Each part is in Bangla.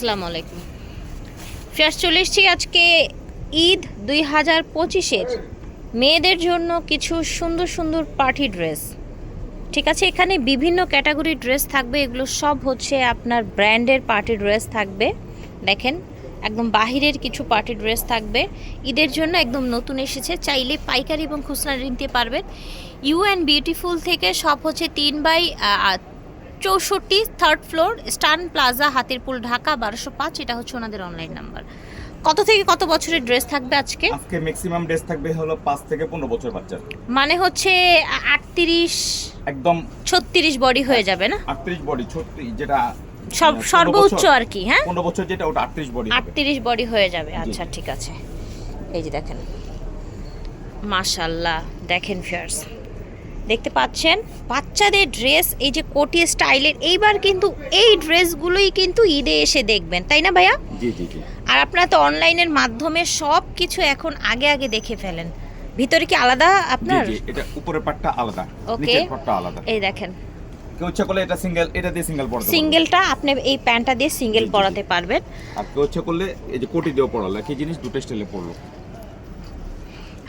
আসসালামু আলাইকুম। ফের চলে আজকে ঈদ দুই হাজার পঁচিশের। মেয়েদের জন্য কিছু সুন্দর সুন্দর পার্টি ড্রেস। ঠিক আছে, এখানে বিভিন্ন ক্যাটাগরি ড্রেস থাকবে। এগুলো সব হচ্ছে আপনার ব্র্যান্ডের পার্টি ড্রেস থাকবে। দেখেন, একদম বাহিরের কিছু পার্টি ড্রেস থাকবে। ঈদের জন্য একদম নতুন এসেছে। চাইলে পাইকারি এবং খুচরা নিতে পারবেন। ইউ অ্যান্ড বিউটিফুল থেকে সব হচ্ছে তিন বাই চৌষট্টি থার্ড ফ্লোর স্টান প্লাজা হাতিরপুল ঢাকা বারোশো পাঁচ এটা হচ্ছে ওনাদের অনলাইন নাম্বার কত থেকে কত বছরের ড্রেস থাকবে আজকে? আজকে ম্যাক্সিমাম ড্রেস থাকবে হলো পাঁচ থেকে পনেরো বছর বাচ্চার। মানে হচ্ছে আটত্রিশ একদম ছত্রিশ বডি হয়ে যাবে না? আটত্রিশ বডি ছত্রিশ যেটা সব সর্বোচ্চ আর কি হ্যাঁ? পনেরো বছর যেটা ওটা আটত্রিশ বডি আটত্রিশ বডি হয়ে যাবে আচ্ছা ঠিক আছে। এই যে দেখেন। মাশাল্লাহ দেখেন ফিয়ার্স দেখতে পাচ্ছেন বাচ্চাদের ড্রেস এই যে কোটি স্টাইলের এইবার কিন্তু এই ড্রেসগুলোই কিন্তু ঈদে এসে দেখবেন তাই না ভাইয়া? জি জি জি। আর আপনারা তো অনলাইনের মাধ্যমে সব কিছু এখন আগে আগে দেখে ফেলেন। ভিতরে কি আলাদা আপনার? জি এটা উপরের পাটটা আলাদা. নিচের পাটটা আলাদা। এই দেখেন। কেউ ইচ্ছা করলে এটা সিঙ্গেল এটা দিয়ে সিঙ্গেল পড়তে পারবে। সিঙ্গেলটা আপনি এই প্যান্টটা দিয়ে সিঙ্গেল। পরাতে পারবেন। আর কেউ ইচ্ছা করলে এই যে কোটি দিয়েও পড়ালো একই জিনিস দুটো স্টাইলে পড়ল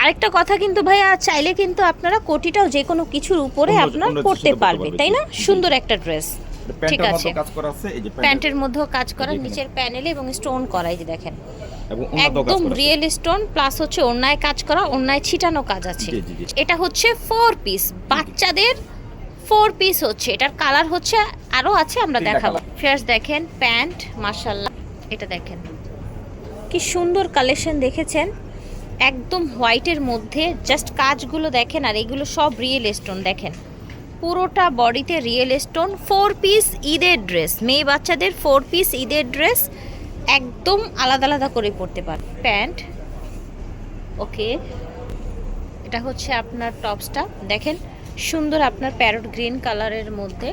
আরেকটা কথা কিন্তু ভাইয়া চাইলে কিন্তু আপনারা কোটিটাও যে কোনো কিছুর উপরে আপনার পড়তে পারবে তাই না। সুন্দর একটা ড্রেস। ঠিক আছে। কাজ করা আছে এই যে প্যান্টের মধ্যেও কাজ করা নিচের প্যানেলে এবং স্টোন করা এই যে দেখেন। একদম রিয়েল স্টোন প্লাস হচ্ছে অন্যায় কাজ করা অন্যায় ছিটানো কাজ আছে। এটা হচ্ছে ফোর পিস বাচ্চাদের ফোর পিস হচ্ছে। এটার কালার হচ্ছে আরও আছে আমরা দেখাবো। ফার্স্ট দেখেন প্যান্ট মাশাল্লাহ এটা দেখেন। কি সুন্দর কালেকশন দেখেছেন। একদম হোয়াইটের মধ্যে জাস্ট কাজগুলো দেখেন আর এগুলো সব রিয়েল স্টোন দেখেন। পুরোটা বডিতে রিয়েল স্টোন ফোর পিস ঈদের ড্রেস মেয়ে বাচ্চাদের ফোর পিস ঈদের ড্রেস একদম আলাদা আলাদা করে পরতে পারে প্যান্ট। ওকে এটা হচ্ছে আপনার টপসটা। দেখেন সুন্দর আপনার প্যারট গ্রিন কালারের মধ্যে।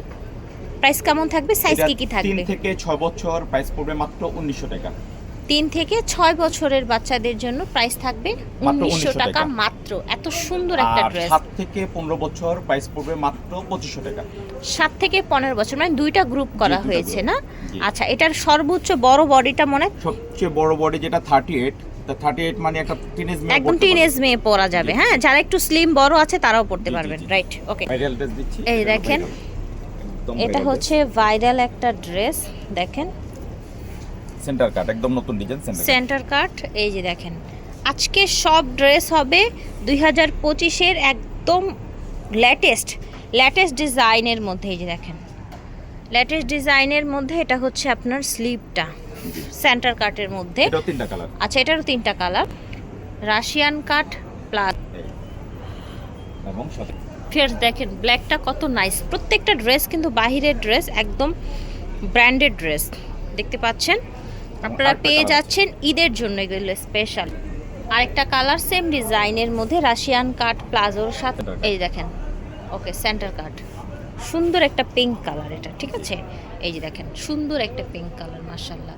প্রাইস কেমন থাকবে? সাইজ কি কি থাকবে? থেকে ছয় বছর প্রাইস পড়বে মাত্র উনিশশো টাকা। তিন থেকে ছয় বছরের বাচ্চাদের জন্য প্রাইস থাকবে উনিশশো টাকা। মাত্র। এত সুন্দর একটা ড্রেস সাত থেকে পনেরো বছর প্রাইস পড়বে মাত্র পঁচিশশো টাকা। সাত থেকে পনেরো বছর মানে দুইটা গ্রুপ করা হয়েছে না? আচ্ছা এটার সর্বোচ্চ বড় বডিটা মনে হয় সবচেয়ে বড় বডি যেটা থার্টি এইট থার্টি এইট মানে একটা টিনেজ একদম টিনেজ মেয়ে পরা যাবে হ্যাঁ? যারা একটু স্লিম বড় আছে তারাও পড়তে পারবেন রাইট ওকে এই দেখেন, এটা হচ্ছে ভাইরাল একটা ড্রেস দেখেন। সেন্টার কাট একদম নতুন ডিজাইন সেন্টার সেন্টার কাট এই যে দেখেন। আজকে সব ড্রেস হবে দুই হাজার পঁচিশের একদম লেটেস্ট লেটেস্ট ডিজাইনের মধ্যে এই যে দেখেন। লেটেস্ট ডিজাইনের মধ্যে এটা হচ্ছে আপনার স্লিপটা সেন্টার কাটের মধ্যে। তিনটা কালার আচ্ছা এটারও তিনটা কালার রাশিয়ান কাট প্লাস এবং ফের দেখেন ব্ল্যাকটা কত নাইস প্রত্যেকটা ড্রেস কিন্তু বাহিরের ড্রেস একদম ব্র্যান্ডেড ড্রেস দেখতে পাচ্ছেন? আপনারা পেয়ে যাচ্ছেন ঈদের জন্য এগুলো স্পেশাল আরেকটা কালার সেম ডিজাইনের মধ্যে রাশিয়ান কাট প্লাজোর সাথে এই দেখেন। ওকে সেন্টার কাট সুন্দর একটা পিঙ্ক কালার এটা ঠিক আছে? এই যে দেখেন সুন্দর একটা পিঙ্ক কালার মাশাল্লাহ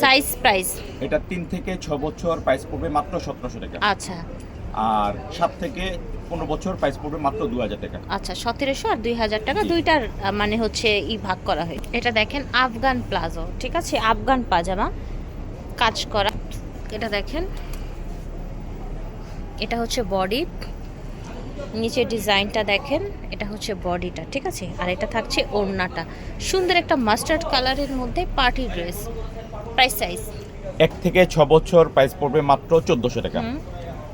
সাইজ প্রাইস এটা তিন থেকে ছ বছর প্রাইস পড়বে মাত্র সতেরোশো টাকা। আচ্ছা। আর সাত থেকে পনেরো বছর প্রাইস পড়বে মাত্র দু হাজার টাকা। আচ্ছা সতেরোশো আর দুই হাজার টাকা দুইটার মানে হচ্ছে ই ভাগ করা হয়। এটা দেখেন আফগান প্লাজো ঠিক আছে? আফগান পাজামা কাজ করা। এটা দেখেন এটা হচ্ছে বডি। নিচের ডিজাইনটা দেখেন এটা হচ্ছে বডিটা ঠিক আছে? আর এটা থাকছে ওড়নাটা। সুন্দর একটা মাস্টার্ড কালারের মধ্যে পার্টি ড্রেস প্রাইস সাইজ এক থেকে ছ বছর প্রাইস পড়বে মাত্র চোদ্দোশো টাকা।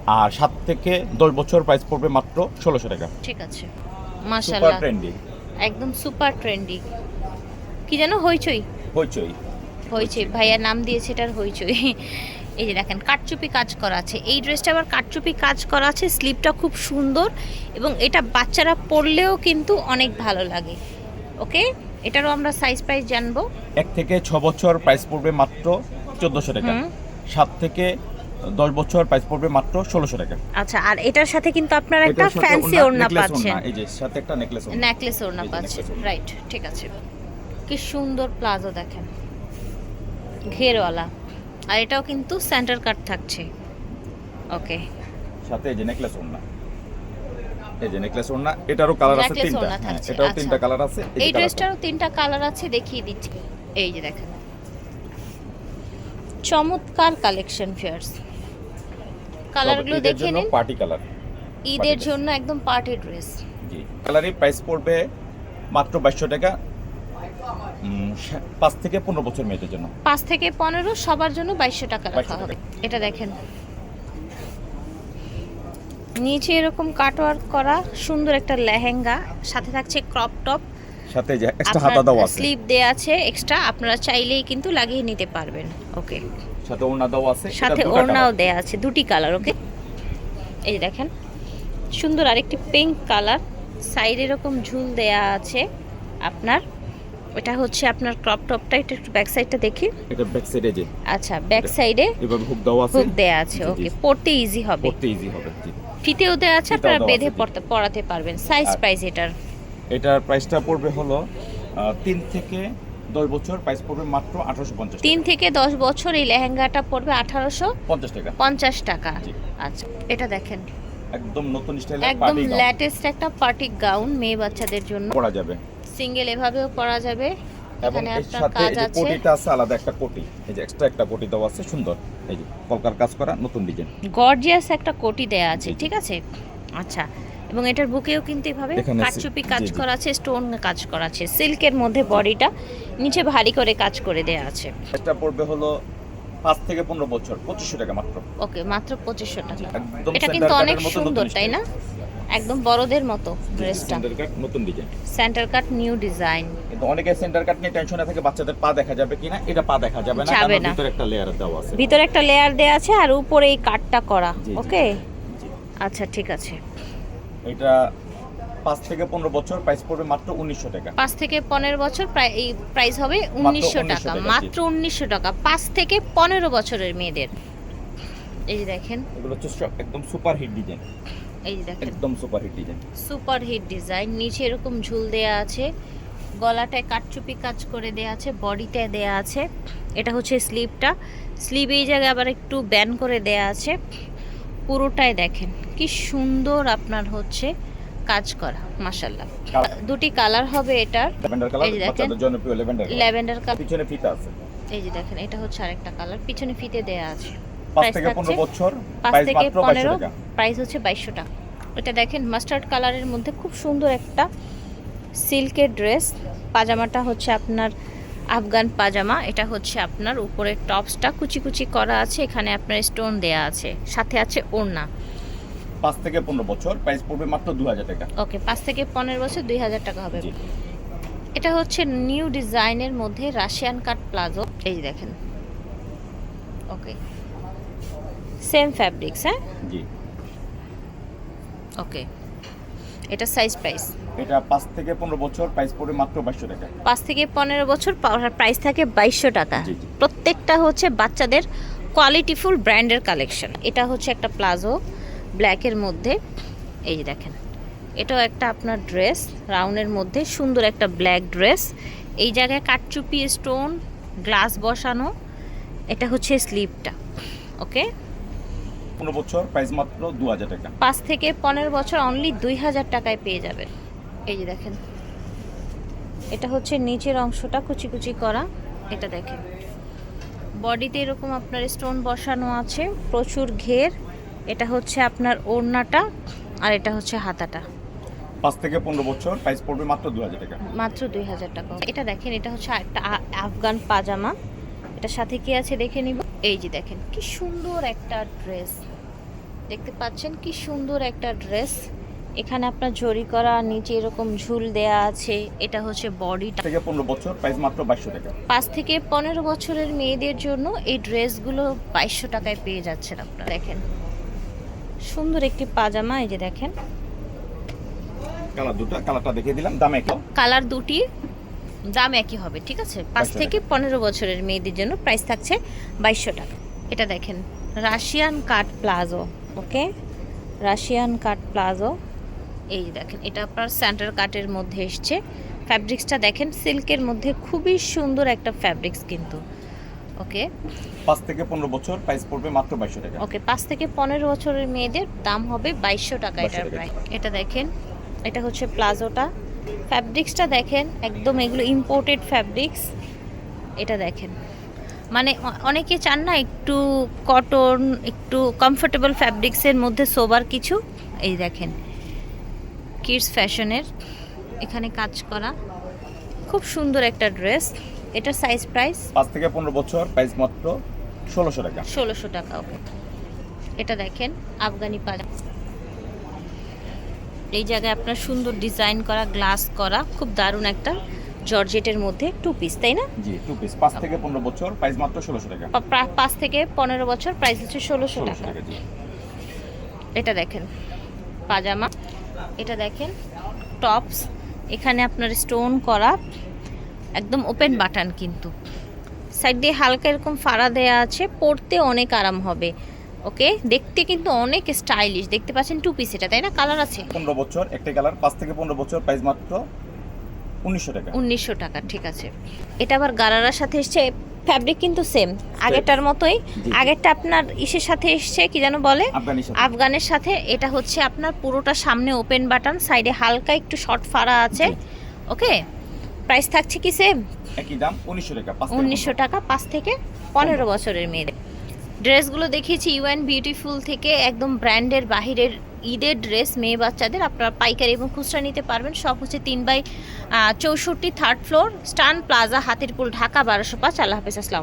আর সাত থেকে দশ বছর প্রাইস পড়বে মাত্র ষোলোশো টাকা। ঠিক আছে। সুপার মাশাল্লাহ ট্রেন্ডি একদম সুপার ট্রেন্ডি কি যেন হইচই। হইচই। হয়েছে ভাইয়া নাম দিয়েছে এটার হইচই। এই যে দেখেন কাটচুপি কাজ করা আছে। এই ড্রেসটা আবার কাটচুপি কাজ করা আছে স্লিপটা খুব সুন্দর এবং এটা বাচ্চারা পরলেও কিন্তু অনেক ভালো লাগে। ওকে? এটারও আমরা সাইজ প্রাইস জানব। এক থেকে ছ বছর প্রাইস পড়বে মাত্র চোদ্দোশো টাকা। সাত থেকে দশ বছর প্রাইস পড়বে মাত্র ষোলোশো টাকা। আচ্ছা আর এটার সাথে কিন্তু আপনারা একটা ফ্যান্সি ওড়না- ওড়না পাচ্ছেন। এই যে সাথে একটা নেকলেস নেকলেস ওড়না পাচ্ছেন। রাইট ঠিক আছে। কি সুন্দর প্লাজো দেখেন। ঘেরওয়ালা। আর এটাও কিন্তু সেন্টার কাট থাকছে। ওকে সাথে এই যে নেকলেস ওড়না। এই যে নেকলেস ওড়না এটারও কালার আছে তিনটা। হ্যাঁ, এটাও আচ্ছা। তিনটা কালার আছে এই ড্রেসটারও তিনটা কালার আছে দেখিয়ে দিচ্ছি। এই যে দেখেন। চমৎকার কালেকশন ফিয়ার্স কালারগুলো দেখে নিন। পার্টি কালার ঈদের জন্য একদম পার্টি ড্রেস জি। কালারের প্রাইস পড়বে মাত্র বাইশশো টাকা। পাঁচ থেকে পনেরো বছর মেয়েদের জন্য। পাঁচ থেকে পনেরো সবার জন্য বাইশশো টাকা রাখা হবে। এটা দেখেন। নিচে এরকম কাটওয়ার্ক করা সুন্দর একটা লেহেঙ্গা সাথে থাকছে ক্রপ টপ সাথে এক্সট্রা হাতা দেওয়া আছে। স্লিপ দেয়া আছে এক্সট্রা আপনারা চাইলেই কিন্তু লাগিয়ে নিতে পারবেন। ওকে সাথে ওড়না দেওয়া আছে সাথে ওড়নাও। দেয়া আছে দুটি কালার ওকে এই দেখেন সুন্দর আরেকটি পিঙ্ক কালার সাইডে এরকম ঝুল দেয়া আছে আপনার। এটা হচ্ছে আপনার ক্রপ টপটা এটা একটু ব্যাক সাইডটা দেখি। এটা ব্যাক সাইডে যে। আচ্ছা ব্যাক সাইডে এভাবে হুক দেওয়া আছে। হুক দেয়া আছে। ওকে পড়তে ইজি হবে। পড়তে ইজি হবে জি। ফিতেও দেয়া আছে আপনারা বেঁধে পড়তে পড়াতে পারবেন। সাইজ প্রাইস এটার। এটার প্রাইসটা পড়বে হলো তিন থেকে দশ বছর প্রাইস পড়বে মাত্র আঠারোশো পঞ্চাশ তিন থেকে দশ বছর এই লেহেঙ্গাটা পড়বে আঠারোশো পঞ্চাশ টাকা। পঞ্চাশ টাকা। আচ্ছা এটা দেখেন। একদম নতুন স্টাইলের একদম লেটেস্ট একটা পার্টি গাউন মেয়ে বাচ্চাদের জন্য। পরা যাবে। সিঙ্গেল এভাবেও পরা যাবে। এবং এখানে এর সাথে এই আছে। কোটিটা আছে আলাদা একটা কোটি এই যে এক্সট্রা একটা কোটি দেওয়া আছে সুন্দর। এই যে কলকার কাজ করা নতুন ডিজাইন গর্জিয়াস একটা কোটি দেয়া আছে। ঠিক আছে? আচ্ছা এবং এটার বুকেও কিন্তু এভাবে কাটচুপি কাজ। করা আছে স্টোন কাজ করা আছে। সিল্কের মধ্যে বডিটা নিচে ভারী করে কাজ করে দেয়া আছে। এটা পড়বে হলো পাঁচ থেকে পনেরো বছর পঁচিশশো টাকা মাত্র। ওকে মাত্র পঁচিশশো টাকা। এটা কিন্তু অনেক সুন্দর তাই না? একদম বড়দের মতো ড্রেসটা সেন্টার কাট নতুন design centre cut new design কিন্তু অনেকে সেন্টার কাট নিয়ে টেনশনে থাকে বাচ্চাদের পা দেখা যাবে কিনা এটা পা দেখা যাবে না কারণ ভিতরে একটা লেয়ার দেওয়া আছে। ভিতরে একটা লেয়ার দেয়া আছে আর উপরে এই কাটটা করা ওকে? আচ্ছা ঠিক আছে। এটা পাঁচ থেকে পনেরো বছর প্রাইস পড়বে মাত্র উনিশশো টাকা। পাঁচ থেকে পনেরো বছর প্রায় এই প্রাইস হবে উনিশশো টাকা টাকা, মাত্র উনিশশো টাকা। পাঁচ থেকে পনেরো বছরের মেয়েদের। এই যে দেখেন। এগুলো হচ্ছে একদম সুপার হিট ডিজাইন এই যে দেখেন। একদম super hit design super hit design নিচে এরকম ঝুল দেয়া আছে গলাটায় কাটচুপি কাজ করে দেয়া আছে বডিতে দেয়া আছে। এটা হচ্ছে স্লিভটা স্লিভ এই জায়গায় আবার একটু ব্যান করে দেয়া আছে। পুরোটাই দেখেন কি সুন্দর আপনার হচ্ছে কাজ করা মাসাল্লাহ দুটি কালার হবে এটার। এই যে দেখেন। ল্যাভেন্ডার কালার পিছনে ফিতা আছে। এই যে দেখেন এটা হচ্ছে আরেকটা কালার পিছনে ফিতে দেয়া আছে। থেকে বছর প্রাইস থেকে মাত্র বাইশশো পনেরো টাকা। প্রাইস হচ্ছে বাইশশো টাকা। এটা দেখেন মাস্টার্ড কালারের মধ্যে খুব সুন্দর একটা সিল্কের ড্রেস পাজামাটা হচ্ছে আপনার আফগান পাজামা এটা হচ্ছে আপনার উপরের টপসটা কুচি কুচি করা আছে এখানে আপনার স্টোন দেয়া আছে সাথে আছে ওড়না। পাঁচ থেকে পনেরো বছর প্রাইস পড়বে মাত্র দু হাজার টাকা। ওকে পাঁচ থেকে পনেরো বছর দুই হাজার টাকা হবে। এটা হচ্ছে নিউ ডিজাইনের মধ্যে রাশিয়ান কাট প্লাজো। এই দেখেন। ওকে। সেম ফ্যাব্রিক্স হ্যাঁ? জি। ওকে। এটা সাইজ প্রাইস এটা পাঁচ থেকে পনেরো বছর প্রাইস পড়বে মাত্র বাইশশো টাকা। পাঁচ থেকে পনেরো বছর প্রাইস থাকে বাইশশো টাকা। প্রত্যেকটা হচ্ছে বাচ্চাদের কোয়ালিটিফুল ব্র্যান্ডের কালেকশন এটা হচ্ছে একটা প্লাজো। ব্ল্যাকের মধ্যে এই যে দেখেন এটাও একটা আপনার ড্রেস রাউন্ডের মধ্যে সুন্দর একটা ব্ল্যাক ড্রেস এই জায়গায় কাটচুপি স্টোন গ্লাস বসানো এটা হচ্ছে স্লিপটা ওকে পনেরো বছর প্রাইস মাত্র দু হাজার টাকা। পাঁচ থেকে পনেরো বছর অনলি দুই হাজার টাকায় পেয়ে যাবেন। এই যে দেখেন এটা হচ্ছে নিচের অংশটা কুচি কুচি করা এটা দেখেন। বডিতে এরকম আপনার স্টোন বসানো আছে প্রচুর ঘের এটা হচ্ছে আপনার ওড়নাটা আর এটা হচ্ছে হাতাটা। পাঁচ থেকে পনেরো বছর প্রাইস পড়বে মাত্র দু হাজার টাকা। মাত্র দুই হাজার টাকা। এটা দেখেন এটা হচ্ছে একটা আফগান পাজামা। এটা সাথে কি আছে দেখে নিব? এই যে দেখেন কি সুন্দর একটা ড্রেস দেখতে পাচ্ছেন কি সুন্দর একটা ড্রেস এখানে আপনার জরি করা নিচে এরকম ঝুল দেয়া আছে। এটা হচ্ছে বডিটা থেকে পনেরো বছর প্রাইস মাত্র বাইশশো টাকা। পাঁচ থেকে পনেরো বছরের মেয়েদের জন্য এই ড্রেসগুলো বাইশশো টাকায় পেয়ে যাচ্ছেন আপনারা। দেখেন সুন্দর একটি পাজামা এই যে দেখেন। কালার দুটো কালারটা দেখিয়ে দিলাম দাম একই। কালার দুটি দাম একই হবে ঠিক আছে? পাঁচ থেকে পনেরো বছরের মেয়েদের জন্য প্রাইস থাকছে বাইশশো টাকা। এটা দেখেন Russian cut palazzo okay Russian cut palazzo এই যে দেখেন এটা আপনার সেন্টার কাটের মধ্যে এসছে। ফ্যাব্রিক্সটা দেখেন সিল্কের মধ্যে খুবই সুন্দর একটা ফ্যাব্রিক্স কিন্তু। ওকে পাঁচ থেকে পনেরো বছর প্রাইস পড়বে মাত্র বাইশশো টাকা। ওকে পাঁচ থেকে পনেরো বছরের মেয়েদের দাম হবে বাইশশো টাকা 2200 এটার প্রায় এটা দেখেন এটা হচ্ছে প্লাজোটা। ফ্যাব্রিক্সটা দেখেন একদম এগুলো ইম্পোর্টেড ফ্যাব্রিক্স এটা দেখেন। মানে অনেকে চান না একটু কটন একটু কমফোর্টেবল ফ্যাব্রিক্সের মধ্যে সোবার কিছু। এই দেখেন কিডস ফ্যাশনের এখানে কাজ করা। খুব সুন্দর একটা ড্রেস এটার সাইজ প্রাইস পাঁচ থেকে পনেরো বছর প্রাইস মাত্র ষোলোশো টাকা। ষোলোশো টাকা ওকে এটা দেখেন আফগানি পাজামা এই জায়গায় আপনার সুন্দর ডিজাইন করা গ্লাস করা খুব দারুণ একটা জর্জেটের মধ্যে টু পিস তাই না? জি টু পিস পাঁচ থেকে পনেরো বছর প্রাইস মাত্র ষোলোশো টাকা। পা- প্রা- পাঁচ থেকে পনেরো বছর প্রাইস হচ্ছে ষোলোশো ষোলোশো টাকা। টাকা এটা দেখেন পাজামা। এটা দেখেন টপস এখানে আপনার স্টোন করা একদম ওপেন বাটান কিন্তু। সাইড দিয়ে হালকা এরকম ফাড়া দেয়া আছে পরতে অনেক আরাম হবে। ওকে দেখতে কিন্তু অনেক স্টাইলিশ দেখতে পাচ্ছেন টু পিস এটা তাই না? কালার আছে। পনেরো বছর একটা কালার পাঁচ থেকে পনেরো বছর প্রাইস মাত্র উনিশশো টাকা। উনিশশো টাকা ঠিক আছে। এটা আবার গারারার সাথে এসছে ফ্যাব্রিক কিন্তু সেম আগেরটার মতোই। আগেরটা আপনার ইসের সাথে এসছে কি যেন বলে? আফগানের সাথে। এটা হচ্ছে আপনার পুরোটা সামনে ওপেন বাটন সাইডে হালকা একটু শর্ট ফাড়া আছে। ওকে প্রাইস থাকছে কি সেম একই দাম উনিশশো টাকা উনিশশো টাকা পাঁচ থেকে পনেরো বছরের মেয়েদের ড্রেসগুলো দেখিয়েছি ইউএন বিউটিফুল থেকে একদম ব্র্যান্ডের বাহিরের ঈদের ড্রেস মেয়ে বাচ্চাদের। আপনারা পাইকারি এবং খুচরা নিতে পারবেন। সব হচ্ছে তিন বাই চৌষট্টি third floor eastern plaza Hatirpool Dhaka বারোশো পাঁচ। আল্লাহ হাফেজ আসসালাম